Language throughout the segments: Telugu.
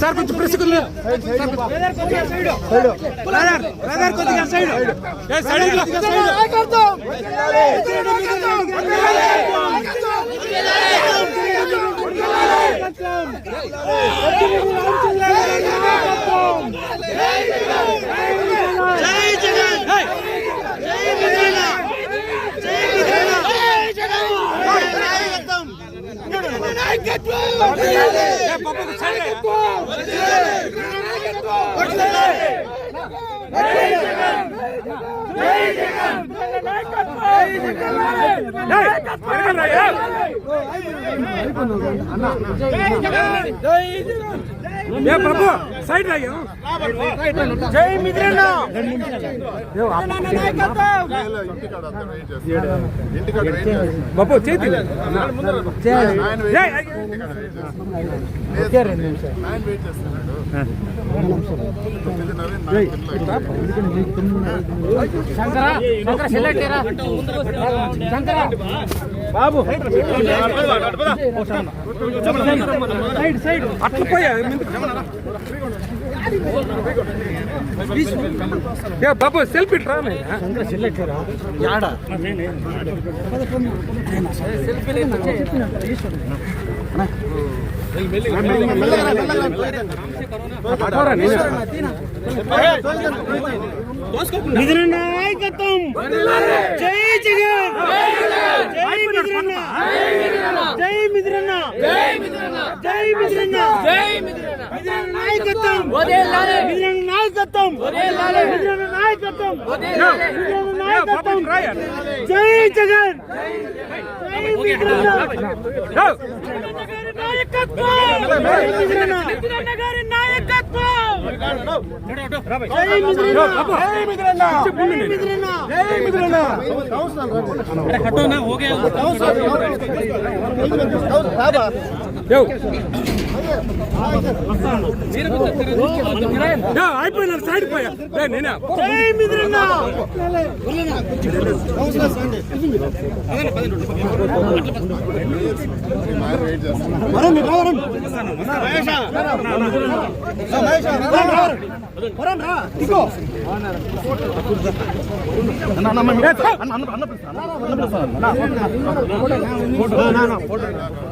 సార్ కొంచెం ప్రెస్ బ్రదర్ కొద్దిగా సైడ్ సైడ్ జై జగన్ జై జగన్! జై జగన్! ఏ బాబు సైడ్ రాయ్యా జై మిత్రన్న బాబు చేతి బాబు సైడ్ సైడ్ అట్లా పోయా ಏ ಬಾಬು ಸೆಲ್ಫಿ ಇಟ್ರಾ ಯಾಡ ಸೆಲ್ಫಿ నాయకత్వం జై జగన్ జై మిత్రన్న జై మిత్రన్న జై మిత్రన్న జై నాయకత్వం నాయకత్వం నాయకత్వం నాయకత్వం జై జగన్ నాయకత్వం అయిపోయినారు సైడ్ పోయా నేనా అన్న అన్న అన్న అన్న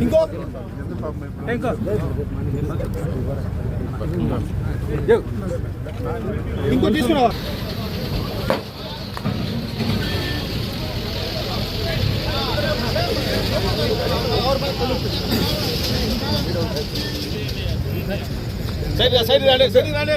ఇంకో ఇంకో ఇంకో తీసుకున్నావా సైడ్ సైడ్ రాండి సైడ్ రాండి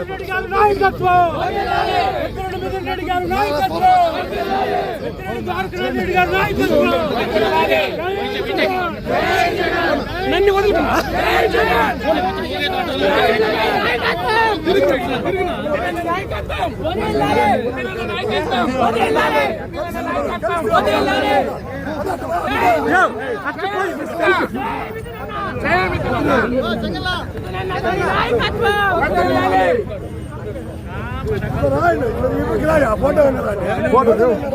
జగన్ జై జగన్ జై జగన్ రెడ్డి గారి నాయకత్వం! వెంకరెడ్డి మిథున్ రెడ్డి గారి నాయకత్వం! వెంకరెడ్డి ద్వారకానాథ్ రెడ్డి గారి నాయకత్వం! జై జగన్ నన్ను వదులుకున్నా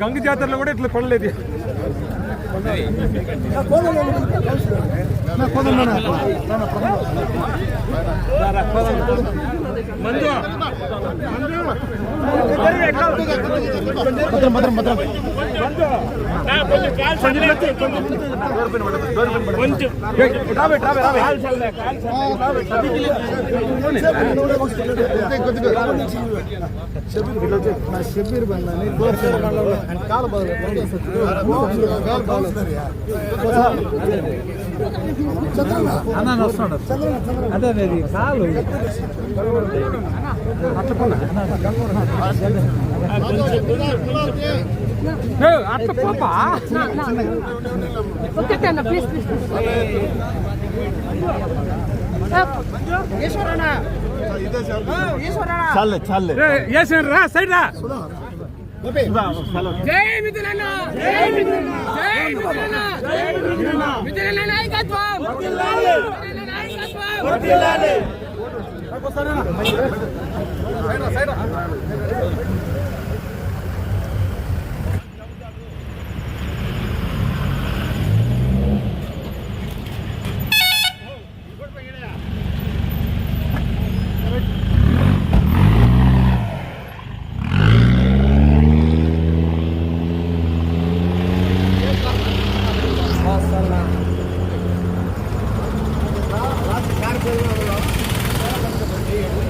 గంగ జాతరలో కూడా ఇట్లా పడలేదు మందు షబీర్ బండ్లని గోర్ఖేర్ బండ్లలో కాలు అన్న వస్తున్నాడు అదే అది ఇది కాలు అట్లా పాప ఒక్కటే అన్న ప్లీజ్ ప్లీజ్ చాలే చాలే రా సైడ్ రా జై మిథునన్న జై మిథునన్న జై మిథునన్న జై మిథునన్న మిథునన్న నాయకత్వం మిథునన్న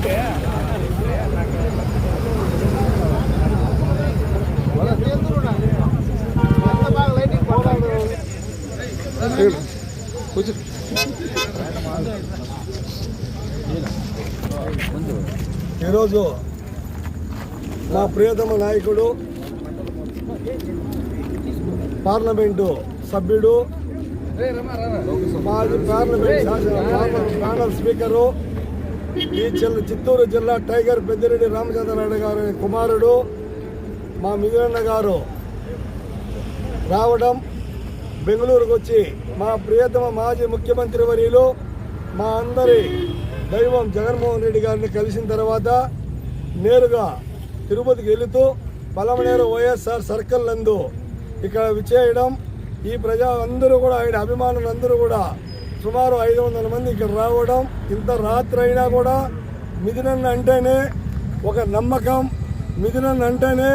నాయకత్వం ఈరోజు మా ప్రియతమ నాయకుడు పార్లమెంటు సభ్యుడు మాజీ పార్లమెంట్ పార్లమెంట్ ప్యానల్ స్పీకరు ఈ జిల్లా చిత్తూరు జిల్లా టైగర్ పెద్దిరెడ్డి రామచంద్రనాయుడు గారి కుమారుడు మా మిగిలిన గారు రావడం బెంగళూరుకు వచ్చి మా ప్రియతమ మాజీ ముఖ్యమంత్రి వర్యులు మా అందరి దైవం జగన్మోహన్ రెడ్డి గారిని కలిసిన తర్వాత నేరుగా తిరుపతికి వెళుతూ పలమనేరు వైఎస్ఆర్ సర్కిల్ నందు ఇక్కడ విచేయడం ఈ ప్రజలందరూ కూడా ఆయన అభిమానులందరూ కూడా సుమారు ఐదు వందల మంది ఇక్కడ రావడం ఇంత రాత్రి అయినా కూడా మిథునన్న అంటేనే ఒక నమ్మకం మిథునన్న అంటేనే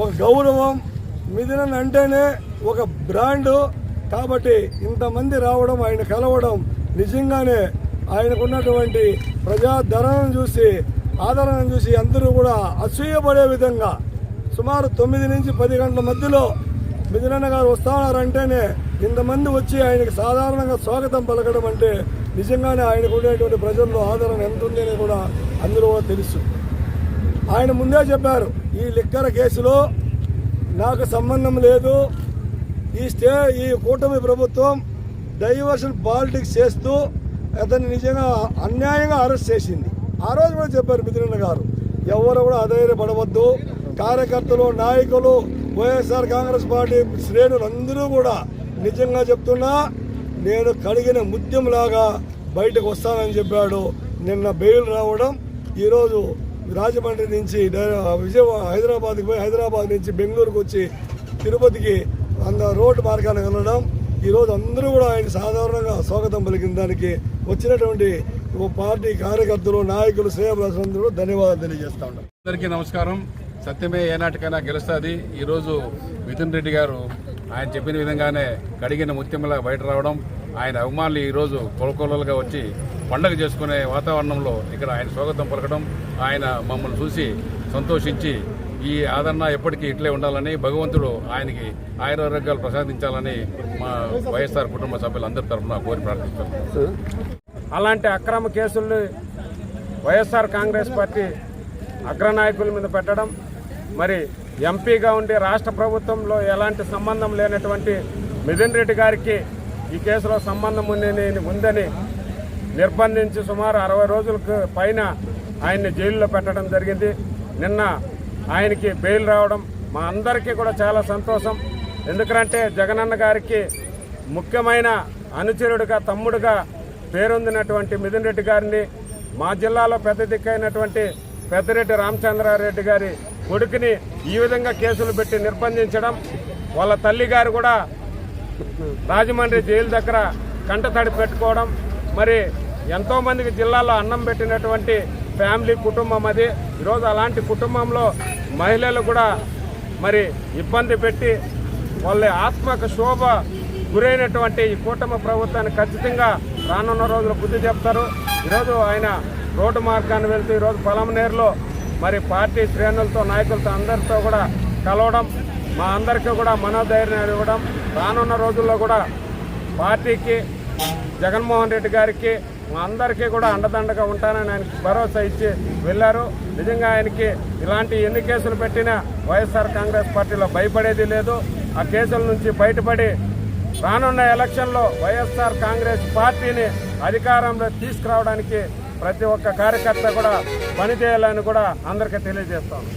ఒక గౌరవం మిథునన్న అంటేనే ఒక బ్రాండు. కాబట్టి ఇంతమంది రావడం ఆయన కలవడం నిజంగానే ఆయనకున్నటువంటి ప్రజాధరణను చూసి ఆదరణను చూసి అందరూ కూడా అసూయపడే విధంగా సుమారు తొమ్మిది నుంచి పది గంటల మధ్యలో మిథునన్న గారు వస్తారంటేనే ఇంతమంది వచ్చి ఆయనకి సాధారణంగా స్వాగతం పలకడం అంటే నిజంగానే ఆయనకు ఉండేటువంటి ప్రజల్లో ఆదరణ ఎంత ఉంది అని కూడా అందరూ తెలుసు. ఆయన ముందే చెప్పారు ఈ లిక్కర కేసులో నాకు సంబంధం లేదు ఈ స్టే ఈ కూటమి ప్రభుత్వం డైవర్షన్ పాలిటిక్స్ చేస్తూ అతన్ని నిజంగా అన్యాయంగా అరెస్ట్ చేసింది. ఆ రోజు కూడా చెప్పారు మిథునన్న గారు ఎవరు కూడా అధైర్యపడవద్దు. కార్యకర్తలు నాయకులు వైఎస్ఆర్ కాంగ్రెస్ పార్టీ శ్రేణులు అందరూ కూడా నిజంగా చెప్తున్నా నేను కడిగిన ముద్యంలాగా బయటకు వస్తానని చెప్పాడు. నిన్న బెయిల్ రావడం ఈరోజు రాజమండ్రి నుంచి విజయవాడ హైదరాబాద్కి పోయి హైదరాబాద్ నుంచి బెంగళూరుకు వచ్చి తిరుపతికి అంద రోడ్డు మార్గాన్ని వెళ్ళడం ఈరోజు అందరూ కూడా ఆయన సాధారణంగా స్వాగతం పలికిన దానికి వచ్చినటువంటి పార్టీ కార్యకర్తలు నాయకులు శ్రేయభిలాషులందరూ ధన్యవాదాలు తెలియజేస్తా ఉన్నాం. అందరికీ నమస్కారం. సత్యమే ఏనాటికైనా గెలుస్తుంది. ఈరోజు మిథున్ రెడ్డి గారు ఆయన చెప్పిన విధంగానే కడిగిన ముత్యంలా బయట రావడం ఆయన అభిమానులు ఈరోజు కొలకొలలుగా వచ్చి పండగ చేసుకునే వాతావరణంలో ఇక్కడ ఆయన స్వాగతం పలకడం ఆయన మమ్మల్ని చూసి సంతోషించి ఈ ఆదరణ ఎప్పటికీ ఇట్లే ఉండాలని భగవంతుడు ఆయనకి ఆయురారోగ్యాలు ప్రసాదించాలని మా వైఎస్ఆర్ కుటుంబ సభ్యులందరి తరఫున కోరి ప్రార్థిస్తాం అలాంటి అక్రమ కేసుల్ని వైఎస్ఆర్ కాంగ్రెస్ పార్టీ అగ్రనాయకుల మీద పెట్టడం మరి ఎంపీగా ఉండి రాష్ట్ర ప్రభుత్వంలో ఎలాంటి సంబంధం లేనటువంటి మిథున్ రెడ్డి గారికి ఈ కేసులో సంబంధం ఉందని ఉందని నిర్బంధించి సుమారు అరవై రోజులకు పైన ఆయన్ని జైల్లో పెట్టడం జరిగింది. నిన్న ఆయనకి బెయిల్ రావడం మా అందరికీ కూడా చాలా సంతోషం. ఎందుకంటే జగనన్న గారికి ముఖ్యమైన అనుచరుడిగా తమ్ముడుగా పేరొందినటువంటి మిథున్ రెడ్డి గారిని మా జిల్లాలో పెద్ద దిక్కైనటువంటి పెద్దిరెడ్డి రామచంద్రారెడ్డి గారి కొడుకుని ఈ విధంగా కేసులు పెట్టి నిర్బంధించడం వాళ్ళ తల్లి గారు కూడా రాజమండ్రి జైలు దగ్గర కంటతడి పెట్టుకోవడం మరి ఎంతోమందికి జిల్లాలో అన్నం పెట్టినటువంటి ఫ్యామిలీ కుటుంబం అది. ఈరోజు అలాంటి కుటుంబంలో మహిళలు కూడా మరి ఇబ్బంది పెట్టి వాళ్ళ ఆత్మక శోభ గురైనటువంటి ఈ కూటమి ప్రభుత్వాన్ని ఖచ్చితంగా రానున్న రోజులు బుద్ధి చెప్తారు. ఈరోజు ఆయన రోడ్డు మార్గాన్ని వెళ్తూ ఈరోజు పొలంనేరులో మరి పార్టీ శ్రేణులతో నాయకులతో అందరితో కూడా కలవడం మా అందరికీ కూడా మనోధైర్యం ఇవ్వడం రానున్న రోజుల్లో కూడా పార్టీకి జగన్మోహన్ రెడ్డి గారికి మా అందరికీ కూడా అండదండగా ఉంటానని ఆయనకి భరోసా ఇచ్చి వెళ్ళారు. నిజంగా ఆయనకి ఇలాంటి ఎన్ని కేసులు పెట్టినా వైఎస్ఆర్ కాంగ్రెస్ పార్టీలో భయపడేది లేదు. ఆ కేసుల నుంచి బయటపడి రానున్న ఎలక్షన్లో వైఎస్ఆర్ కాంగ్రెస్ పార్టీని అధికారంలో తీసుకురావడానికి ప్రతి ఒక్క కార్యకర్త కూడా పనిచేయాలని కూడా అందరికీ తెలియజేస్తాను.